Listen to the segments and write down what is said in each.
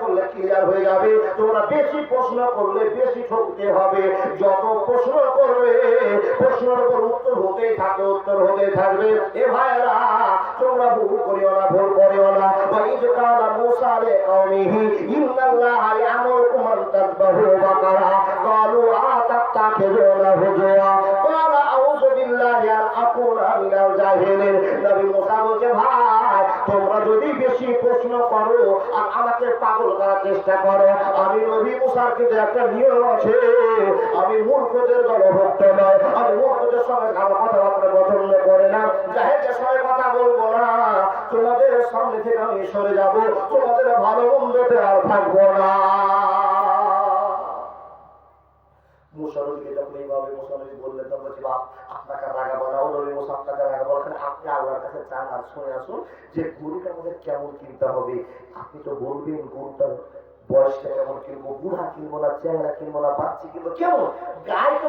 করলে ক্লিয়ার হয়ে যাবে। তোমরা বেশি প্রশ্ন করলে বেশি ঠকতে হবে। যত প্রশ্ন করবে, প্রশ্নের উপর উত্তর হতেই থাকে, উত্তর হতেই থাকবে। এ ভাইরা তোমরা ভুল করিও না, ভুল করিও না। ওয়াইদ কালা মুসা লে কওমিহি, ইন্নাল্লাহা ইয়ামুরুকুম আন তাযবাহু বাকারা। ক্বালু আতাত্তাখিযুনা হুজুয়া। ক্বালা আউযু বিল্লাহি আন আকুনা মিনাল জাহিলিন। নবী মুসা বলছে, ভাই যদি বেশি প্রশ্ন করো, আর আমাকে পাগল করার চেষ্টা করো, আমি নবী মুসার কিন্তু একটা নিয়ম আছে, আমি মূর্খদের দলভক্ত নয়, আমি মূর্খদের সঙ্গে কারও কথাবার্তা পছন্দ করে না। জাহেদের সঙ্গে কথা বলব না, তোমাদের সামনে থেকে আমি সরে যাব, তোমাদের ভালো মন্দতে আর থাকব না। মুসানবীকে যখন এইভাবে মুসানবী বললেন, তখন বলছি বাপ আপনাকে রাগা আপনাকে রাগাবো না আপনি আল্লাহর কাছে চান আর শুনে আসুন যে গরুটা আমাদের কেমন কিনতে হবে। আপনি তো বলবেন গরুটার বয়সটা কেমন কিনবো, বুড়া কিনবো না চেহারা কিনবো না, বাচ্চা কিনবো, কেমন? গায়ে তো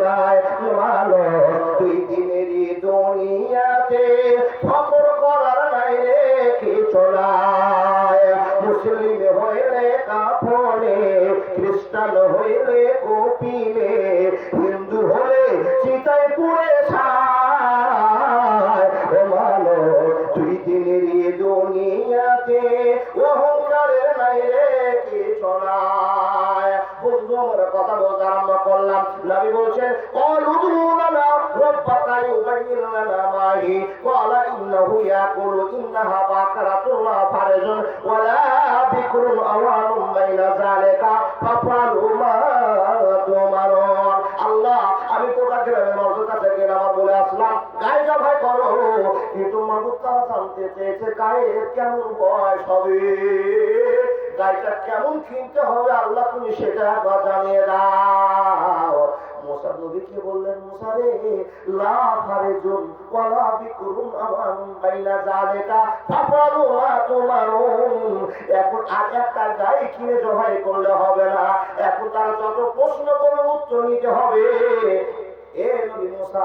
নাই মানুষ আমরা কথা বলতে আরম্ভ করলাম। নবী বলছেন অলুদুনা রব্বাকা ইউবাইয়িন লানা মাহি ক্বালা ইন্নাহু ইয়াকুলু, ইন্নাহা বাকারাতুন লা ফারজুন, ওয়ালা বিকরুন আওয়ানুম বাইনা যালিকা ফাফালু মা তুমারুন। আল্লাহ, আমি কোটা গ্রামের মানুষের কাছে গেলাম বলে আসলাম। গায়ে ভাই করো কিন্তু মাগুর তারা জানতে চেয়েছে গায়ের কেমন বয়স হবে? গাড়িটা কেমন কিনতে হবে আল্লাহ তুমি সেটা একবার জানিয়ে দাও। মোসা বললেন, মোসা রে, লা ফারেজুন ওয়ালা বিকুরুন আওয়ান বাইনা জালিকা ফাফালু মা এখন আর একটা গাড়ি কিনে জবাই করলে হবে না। এখন তার যত প্রশ্ন করবে উত্তর নিতে হবে। এ নবী মোসা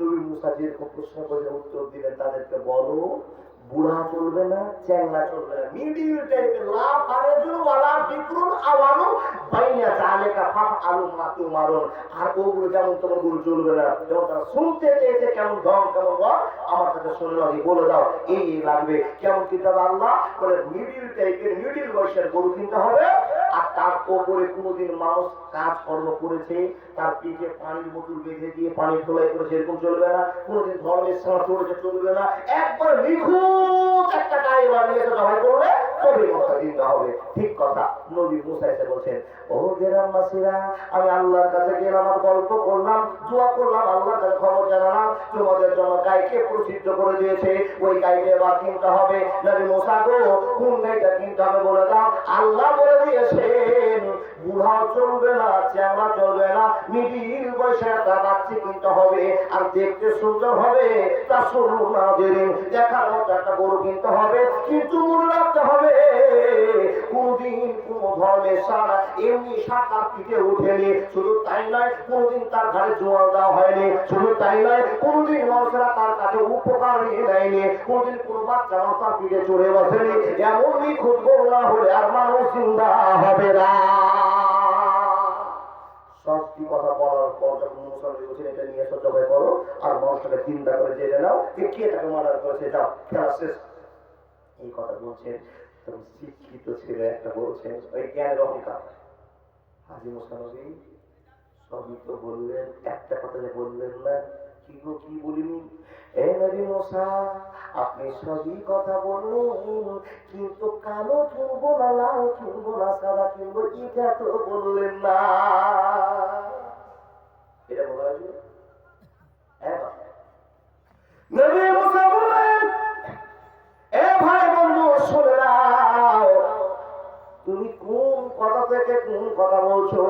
নবী মুসা যেরকম প্রশ্ন করে উত্তর দিলেন, তাদেরকে বলো, বুড়া চলবে না চ্যাংলা চলবে না। মিডিল টাইপের লাভ আরেজুন ওয়ালা বিক্রুন আওয়ানু বাইনা জালেকা, ফাফ আলু মাতু মারুন। আর ওগুলো যেমন তোমার গুরু চলবে না, যেমন তারা শুনতে চেয়েছে, কেমন ঢং কেমন বল, আমার কাছে শুনে নাও বলে দাও, এই লাগবে। কেমন কিনতে হবে আল্লাহ? বলে, মিডিল টাইপের, মিডিল বয়সের গরু কিনতে হবে। আর তার ওপরে কোনোদিন মানুষ কাজ কর্ম করেছে, তার পিঠে পানির বোতল বেঁধে দিয়ে পানি ঢোলাই করেছে সেরকম চলবে না, কোনোদিন ধর্মের সময় চলেছে চলবে না। একবার নিখুঁত একটা গায়ে বানিয়ে জবাই করবে তবে কথা দিতে হবে। ঠিক কথা। নবী মুসা বলছেন, ও গ্রামবাসীরা আমি আল্লাহর কাছে গেলাম আর গল্প করলাম, দোয়া করলাম, আল্লাহর কাছে খবর জানালাম, তোমাদের জন্য গাইকে প্রসিদ্ধ করে দিয়েছে, ওই গাইকে এবার কিনতে হবে। নবী মুসা গো, কোন গাইটা কিনতে হবে বলে দাও। আল্লাহ বলে দিয়েছেন বুড়া চলবে না চলবে না মিডিল বয়সে বাচ্চা হবে, আর দেখতে সুন্দর হবে, তা না দেখার মতো একটা গরু কিনতে হবে, কিন্তু রাখতে হবে, কোনদিন কোন ধর্মের সারা এমনি সাকার পিঠে উঠেনি শুধু তাই নয়, কোনদিন তার ঘরে জোয়ার দেওয়া হয়নি, শুধু তাই নয়, কোনদিন মানুষেরা তার কাছে উপকার নিয়ে নেয়নি, কোনদিন কোন বাচ্চা তার পিঠে চড়ে বসেনি এমন নিখুঁত গরু না হলে আর মানুষ চিন্তা হবে না। যখন মুসলমান বলছেন এটা নিয়ে এসো, জবাই করো আর মানুষটাকে চিন্তা করে জেনে নাও। যে কে তাকে মার্ডার করেছে? যাও, খেলা শেষ। এই কথা বলছেন শিক্ষিত ছেলে, একটা বলছেন ওই জ্ঞানের অহংকার। হাজি মোসানবী সবই তো বললেন, একটা কথা যে বললেন না। কি গো, কি বলিনি? এ নবী মোসা, আপনি সবই কথা বললেন, কিন্তু কালো কিনবো না, লাল কিনবো না, সাদা কিনবো, এটা তো বললেন না। এ ভাই বন্ধু শুনে তুমি কোন কথা থেকে কোন কথা বলছো?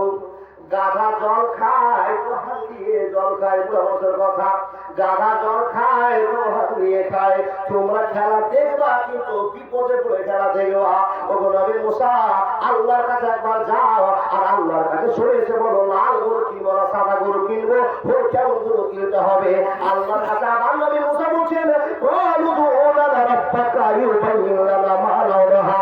গাধা জল খায় তো হাঁড়িয়ে জল খায়, বুড়া বছর কথা। গাধা জল খায় তো হাঁড়িয়ে খায়। তোমরা খেলা দেখবা, কিন্তু বিপদে পড়ে খেলা দেখবা ওগো নবী মুসা, আল্লাহর কাছে একবার যাও, আর আল্লাহর কাছে সরে এসে বলো, লাল গরু কিনবো না সাদা গরু কিনবো? ওর কেমন গরু কিনতে হবে। আল্লাহর কাছে আবার নবী মুসা বলছেন, "কালু ওদানা রাব্বাকা ইউবাইয়িন লানা মা লাউনাহা।"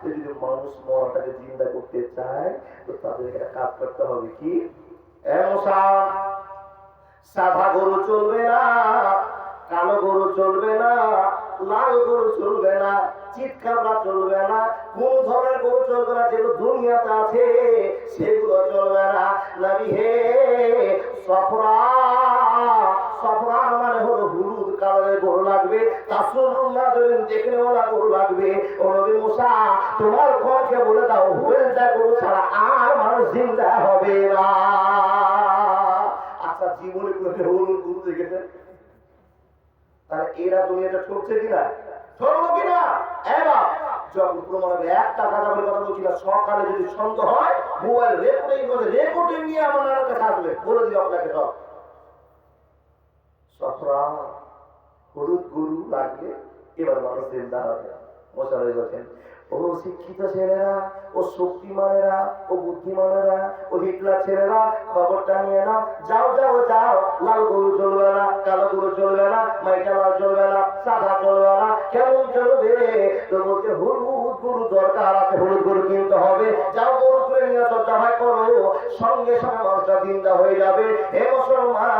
যে যদি মানুষ মরাটাকে জিন্দা করতে চায়, তো তাদেরকে একটা কাজ করতে হবে কি? সাদা গরু চলবে না, কালো গরু চলবে না, লাল গরু চলবে না চিৎকাবরা চলবে না, কোন ধরনের গরু চলবে না, যেগুলো দুনিয়াতে আছে, সেগুলো চলবে না। নবী হে, সফরা। তোমার বলে দাও গরু ছাড়া আর মানুষ জিন্দা হবে না। আচ্ছা জীবনে দেখেছেন? তাহলে এরা ঠকছে কিনা? সকালে যদি সন্দেহ হয় আপনাকে সব হলুদ গরু লাগবে, এবার মানুষ চিন্তা হবে। মশালাই বলছেন ও শিক্ষিত ছেলেরা, ও শক্তিমানেরা, ও বুদ্ধিমানেরা, ও হিটলার ছেলেরা, খবরটা নিয়ে নাও। যাও যাও যাও। লাল গরু চলবে না, কালো গরু চলবে না মাইটা লাল চলবে না, সাদা চলবে না। কেমন চলবে তো বলছে হলুদ গরু দরকার আছে, হলুদ গরু কিনতে হবে। যাও, গরু করে নিয়ে আসো জবাই করো। সঙ্গে সঙ্গে মানুষটা দিনটা হয়ে যাবে। হে মুসলমান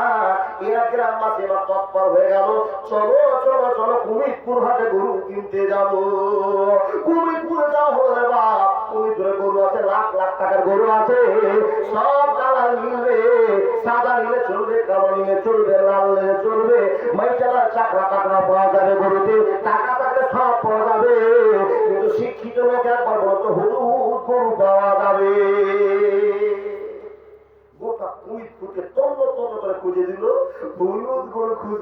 গ্রাম মাসে তৎপর হয়ে গেল। চলো চলো চলো, কুমিরপুর গরু কিনতে হলো কুমিরপুরে গরু আছে, লাখ লাখ টাকার গরু আছে। সব কালার মিলবে, সাদা নিলে চলবে, কালো নিলে চলবে, লাল নিলে চলবে। মাইচালা চাকরা পাওয়া যাবে গরুতে, টাকা থাকলে সব পাওয়া যাবে। কিন্তু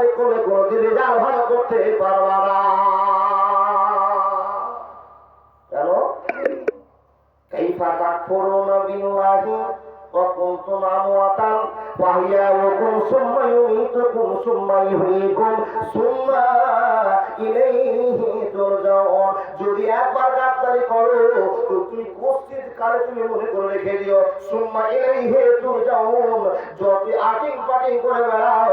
ডাক্তারি করে কোনোদিন রেজাল্ট ভালো করতে পারবা না কেন কাইফা তাকফুরুনা বিল্লাহি وكنتم أمواتا فأحياكم ثم يميتكم ثم يحييكم ثم إليه ترجعون যদি একবার গাদ্দারি করো তো তুমি কষ্টিত কালে তুমি মনে করে রেখে দিও সুম্মা ইলাইহি তুরজাউন যত আটিং পাটিং করে বেড়াও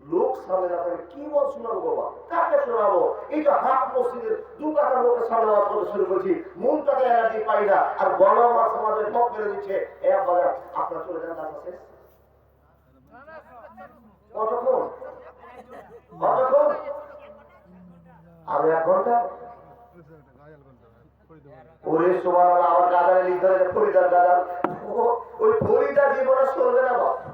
লোক সামনে না কি বল শোনাবো বাবা? কাকে শোনাবো? হাত মসজিদের দু লোকের সামনে শুরু এনার্জি পাই না। আর দিচ্ছে। আপনার চলে যান দাদা শেষ কতক্ষণ? এক ঘণ্টা? ওরে আমার লিখতে হবে, ফরিদার ও- ওই ফরিদা জীবনে চলবে না বাবা।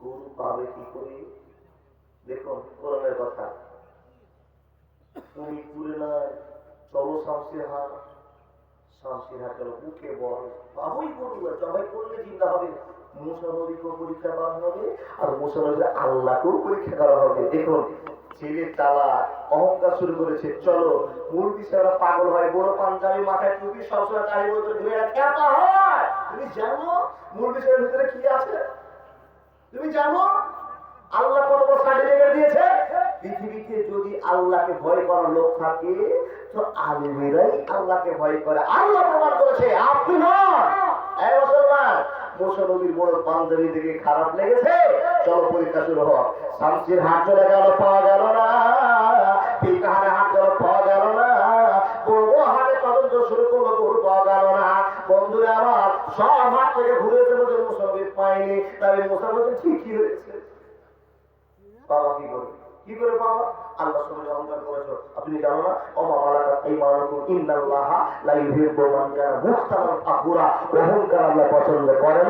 গরু পাবে কি করে? দেখুন, কোরআনের কথা। তুমি পুরে না চলো শামসির শামসির বল। করলে হবে। পরীক্ষা হবে, আর পরীক্ষা করা হবে। দেখুন ছেলের তালা অহংকার শুরু করেছে। চলো, মূল বিষয়টা পাগল হয়, বড় পাঞ্জাবি মাথায় টুপি, সবসময় বলতে, ঘুরে হয়? তুমি জানো? মূল বিষয়ের ভিতরে কি আছে? তুমি জানো, আল্লাহ সার্টিফিকেট দিয়েছে? পৃথিবীতে যদি আল্লাহকে ভয় করার লোক থাকে, তো আল্লাহকে ভয় করে। আল্লাহ প্রমাণ করেছে, আপনি নন। মুসলমান বড় পাঞ্জাবি দিকে খারাপ লেগেছে। চলো পরীক্ষা শুরু হোক। শামসির হাট চলে গেল পাওয়া গেল না। সব থেকে ঘুরে ঠিকই হয়েছে বাবা কি করে? কি করে বাবা? আল্লাহ সঙ্গে অহংকার আপনি জানো না? মালাকা এই মালাকুম ইন্নাল্লাহা লা ইউহিব্বু মান কানা অহংকার আল্লাহ পছন্দ করে না।